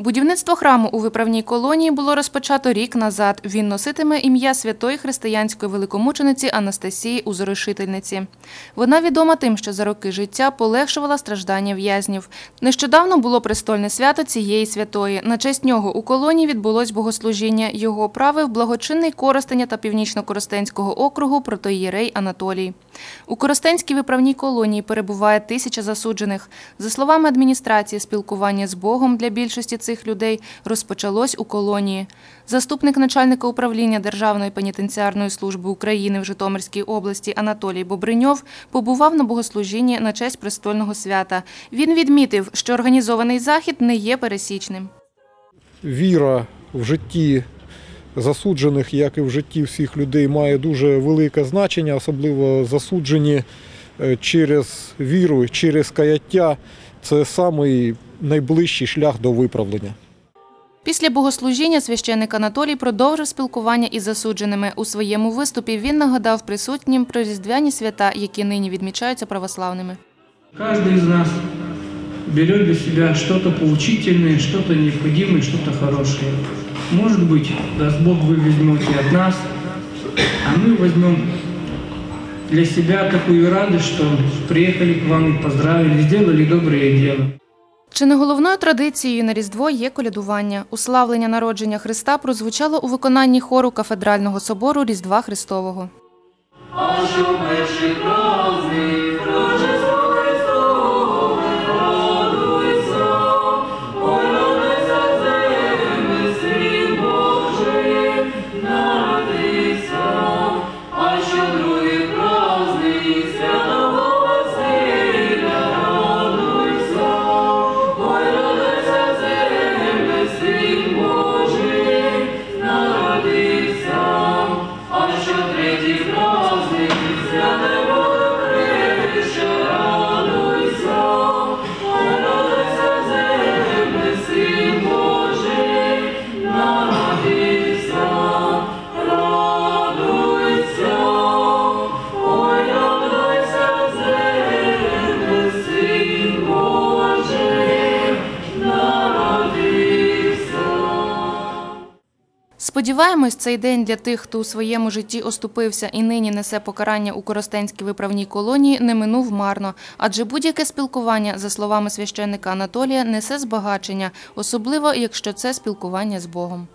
Будівництво храму у виправній колонії було розпочато рік назад. Він носитиме ім'я святої християнської великомучениці Анастасії Узорошительниці. Вона відома тим, що за роки життя полегшувала страждання в'язнів. Нещодавно було престольне свято цієї святої. На честь нього у колонії відбулось богослужіння. Його правив благочинний Коростеня та Північно-Коростенського округу протоїєрей Анатолій. У Коростенській виправній колонії перебуває тисяча засуджених. За словами адміністрації, спілкування з Богом для більшості цих людей розпочалось у колонії. Заступник начальника управління Державної пенітенціарної служби України в Житомирській області Анатолій Бобриньов побував на богослужінні на честь престольного свята. Він відмітив, що організований захід не є пересічним. віра в житті засуджених, як і в житті всіх людей, має дуже велике значення, особливо засуджені е, через віру, через каяття. Це самий найближчий шлях до виправлення. Після богослужіння священник Анатолій продовжив спілкування із засудженими. У своєму виступі він нагадав присутнім про різдвяні свята, які нині відмічаються православними. Каждый из нас берет для себя что-то поучительное, что-то необходимое, что-то хорошее. Может быть, даст Бог, вы возьмете от нас, а мы возьмем для себя такую радость, что приехали к вам и поздравили, сделали доброе дело. Чи не головною традицією на Різдво є колядування? Уславлення народження Христа прозвучало у виконанні хору кафедрального собору Різдва Христового. Сподіваємось, цей день для тих, хто у своєму житті оступився і нині несе покарання у Коростенській виправній колонії, не минув марно. Адже будь-яке спілкування, за словами священника Анатолія, несе збагачення, особливо якщо це спілкування з Богом.